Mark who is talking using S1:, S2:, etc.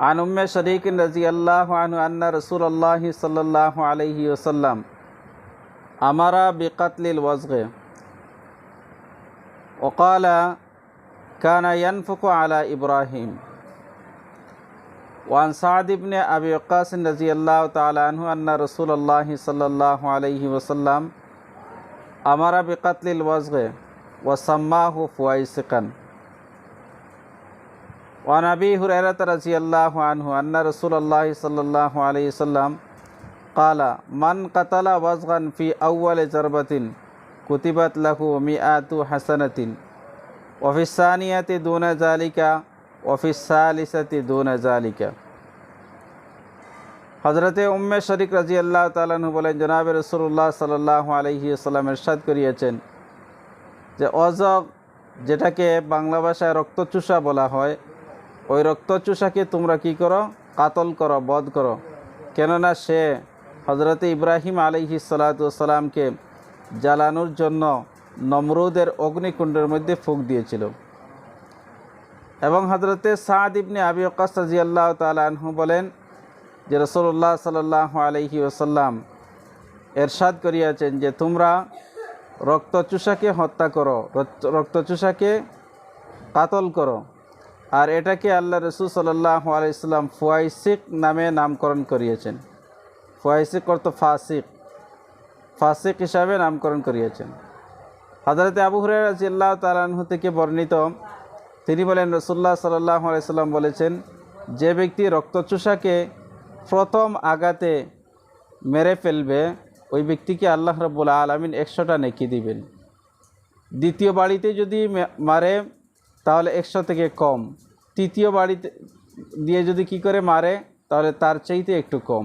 S1: عن أم شريك رضي الله عنه أن رسول الله صلى الله عليه وسلم أمر بقتل الوزغ. وقال كان ينفق على إبراهيم. وعن سعد بن أبي وقاص رضي الله تعالى عنه أن رسول الله صلى الله عليه وسلم أمر بقتل الوزغ وسماه فويسقا. وعن أبي هريرة رضي الله عنه أن رسول الله صلى الله عليه وسلم قال من قتل وزغا في أول ضربة كتبت له مئات حسنة وفي الثانية دون ذلك وفي الثالثة دون ذلك হজরতে উম্মে শরিক রাজি আল্লাহ তালাহু বলেন জনাবে রসুল্লাহ সাল্লাহ আলহি সাল্লাম এরশাদ করিয়েছেন যে অজগ যেটাকে বাংলা ভাষায় রক্তচুষা বলা হয় ওই রক্তচুষাকে তোমরা কি করো? কাতল করো, বধ করো। কেননা সে হজরতে ইব্রাহিম আলহি সালাতামকে জ্বালানোর জন্য নমরুদের অগ্নিকুণ্ডের মধ্যে ফুক দিয়েছিল। এবং হজরতে সাদ ইবনে আবি ওকাস রাজি আল্লাহ তালহু বলেন যে রসল্লাহ সাল্লাহ আলহি ওসাল্লাম এরশাদ করিয়াছেন যে তোমরা রক্তচুষাকে হত্যা করো রক্ত- রক্তচুষাকে কাতল করো। আর এটাকে আল্লাহ রসুল সাল্লাহ আলাইসাল্লাম ফুয়াইসিক নামে নামকরণ করিয়েছেন। ফুয়াইসিক অর্থ ফাসিক। ফাসিক হিসাবে নামকরণ করিয়েছেন। হজরত আবু হুরাই রাজিয়াল্লাহ তালাহু থেকে বর্ণিত, তিনি বলেন রসুল্লাহ সাল্লাহ আলাইসাল্লাম বলেছেন, যে ব্যক্তি রক্তচুষাকে প্রথম আঘাতে মেরে ফেলবে, ওই ব্যক্তিকে আল্লাহ রব্বুল আলমিন একশোটা নেকি দিবেন। দ্বিতীয় বাড়িতে যদি মারে তাহলে একশো থেকে কম। তৃতীয় বাড়িতে দিয়ে যদি কি করে মারে, তাহলে তার চাইতে একটু কম।